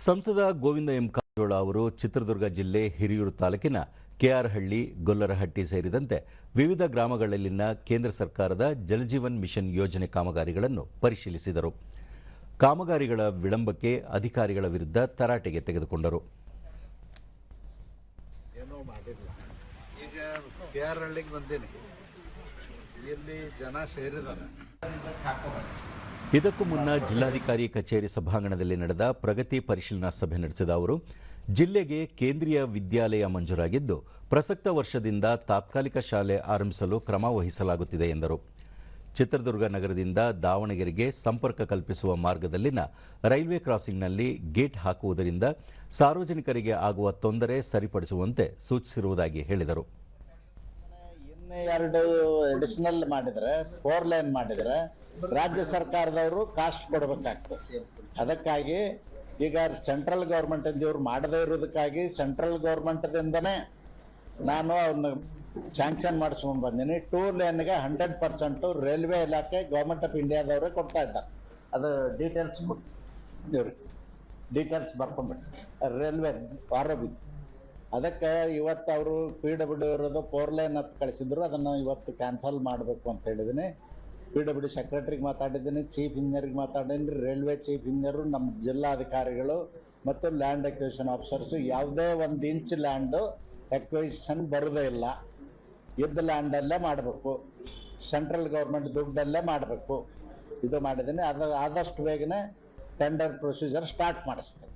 ಸಂಸದ ಗೋವಿಂದ ಎಂ ಕಾರಜೋಳ ಅವರು ಚಿತ್ರದುರ್ಗ ಜಿಲ್ಲೆ ಹಿರಿಯೂರು ತಾಲೂಕಿನ ಕೆಆರ್ಹಳ್ಳಿ, ಗೊಲ್ಲರಹಟ್ಟಿ ಸೇರಿದಂತೆ ವಿವಿಧ ಗ್ರಾಮಗಳಲ್ಲಿನ ಕೇಂದ್ರ ಸರ್ಕಾರದ ಜಲಜೀವನ್ ಮಿಷನ್ ಯೋಜನೆ ಕಾಮಗಾರಿಗಳನ್ನು ಪರಿಶೀಲಿಸಿದರು. ಕಾಮಗಾರಿಗಳ ವಿಳಂಬಕ್ಕೆ ಅಧಿಕಾರಿಗಳ ವಿರುದ್ಧ ತರಾಟೆಗೆ ತೆಗೆದುಕೊಂಡರು. ಇಲ್ಲಿ ಜನ ಸೇರಿದ್ದಾರೆ. ಇದಕ್ಕೂ ಮುನ್ನ ಜಿಲ್ಲಾಧಿಕಾರಿ ಕಚೇರಿ ಸಭಾಂಗಣದಲ್ಲಿ ನಡೆದ ಪ್ರಗತಿ ಪರಿಶೀಲನಾ ಸಭೆ ನಡೆಸಿದ ಅವರು, ಜಿಲ್ಲೆಗೆ ಕೇಂದ್ರೀಯ ವಿದ್ಯಾಲಯ ಮಂಜೂರಾಗಿದ್ದು, ಪ್ರಸಕ್ತ ವರ್ಷದಿಂದ ತಾತ್ಕಾಲಿಕ ಶಾಲೆ ಆರಂಭಿಸಲು ಕ್ರಮ ವಹಿಸಲಾಗುತ್ತಿದೆ ಎಂದರು. ಚಿತ್ರದುರ್ಗ ನಗರದಿಂದ ದಾವಣಗೆರೆಗೆ ಸಂಪರ್ಕ ಕಲ್ಪಿಸುವ ಮಾರ್ಗದಲ್ಲಿನ ರೈಲ್ವೆ ಕ್ರಾಸಿಂಗ್ನಲ್ಲಿ ಗೇಟ್ ಹಾಕುವುದರಿಂದ ಸಾರ್ವಜನಿಕರಿಗೆ ಆಗುವ ತೊಂದರೆ ಸರಿಪಡಿಸುವಂತೆ ಸೂಚಿಸಿರುವುದಾಗಿ ಹೇಳಿದರು. ಎರಡು ಅಡಿಷನಲ್ ಮಾಡಿದ್ರೆ ಫೋರ್ ಲೈನ್ ಮಾಡಿದ್ರೆ ರಾಜ್ಯ ಸರ್ಕಾರದವರು ಕಾಸ್ಟ್ ಕೊಡಬೇಕಾಗ್ತದೆ. ಅದಕ್ಕಾಗಿ ಈಗ ಸೆಂಟ್ರಲ್ ಗೌರ್ಮೆಂಟ್ ಇವ್ರು ಮಾಡದೇ ಇರೋದಕ್ಕಾಗಿ ಸೆಂಟ್ರಲ್ ಗೌರ್ಮೆಂಟ್ದಿಂದನೇ ನಾನು ಅವನ್ನ ಸ್ಯಾಂಕ್ಷನ್ ಮಾಡಿಸ್ಕೊಂಡು ಬಂದೀನಿ. ಟೂ ಲೈನ್ಗೆ ಹಂಡ್ರೆಡ್ ಪರ್ಸೆಂಟು ರೈಲ್ವೆ ಇಲಾಖೆ ಗೌರ್ಮೆಂಟ್ ಆಫ್ ಇಂಡಿಯಾದವರೇ ಕೊಡ್ತಾ ಇದ್ದಾರೆ. ಅದು ಡೀಟೇಲ್ಸ್ ಇವ್ರಿಗೆ. ಡೀಟೇಲ್ಸ್ ಬರ್ಕೊಂಡ್ಬಿಟ್ಟು. ರೈಲ್ವೆ ಆರೋಗ್ಯ ಅದಕ್ಕೆ ಇವತ್ತು ಅವರು ಪಿ ಡಬ್ಲ್ಯೂ ಇರೋದು ಫೋರ್ ಲೈನ್ ಅಂತ ಕಳಿಸಿದ್ರು, ಅದನ್ನು ಇವತ್ತು ಕ್ಯಾನ್ಸಲ್ ಮಾಡಬೇಕು ಅಂತ ಹೇಳಿದ್ದೀನಿ ಪಿ ಡಬ್ಲ್ಯೂ ಸೆಕ್ರೆಟ್ರಿಗೆ ಸೆಕ್ರೆಟರಿಗೆ ಮಾತಾಡಿದ್ದೀನಿ ಚೀಫ್ ಇಂಜಿನಿಯರ್ಗೆ ಮಾತಾಡಿದ್ದೀನಿ ರೈಲ್ವೆ ಚೀಫ್ ಇಂಜಿನಿಯರು ನಮ್ಮ ಜಿಲ್ಲಾಧಿಕಾರಿಗಳು ಮತ್ತು ಲ್ಯಾಂಡ್ ಎಕ್ವಿಷನ್ ಆಫೀಸರ್ಸು ಯಾವುದೇ ಒಂದು ಇಂಚ್ ಲ್ಯಾಂಡು ಎಕ್ವೈಷನ್ ಬರೋದೇ ಇಲ್ಲ. ಇದ್ದ ಲ್ಯಾಂಡಲ್ಲೇ ಮಾಡಬೇಕು. ಸೆಂಟ್ರಲ್ ಗೌರ್ಮೆಂಟ್ ದುಡ್ಡಲ್ಲೇ ಮಾಡಬೇಕು. ಇದು ಮಾಡಿದ್ದೀನಿ. ಅದು ಆದಷ್ಟು ಬೇಗನೆ ಟೆಂಡರ್ ಪ್ರೊಸೀಜರ್ ಸ್ಟಾರ್ಟ್ ಮಾಡಿಸ್ತೀನಿ.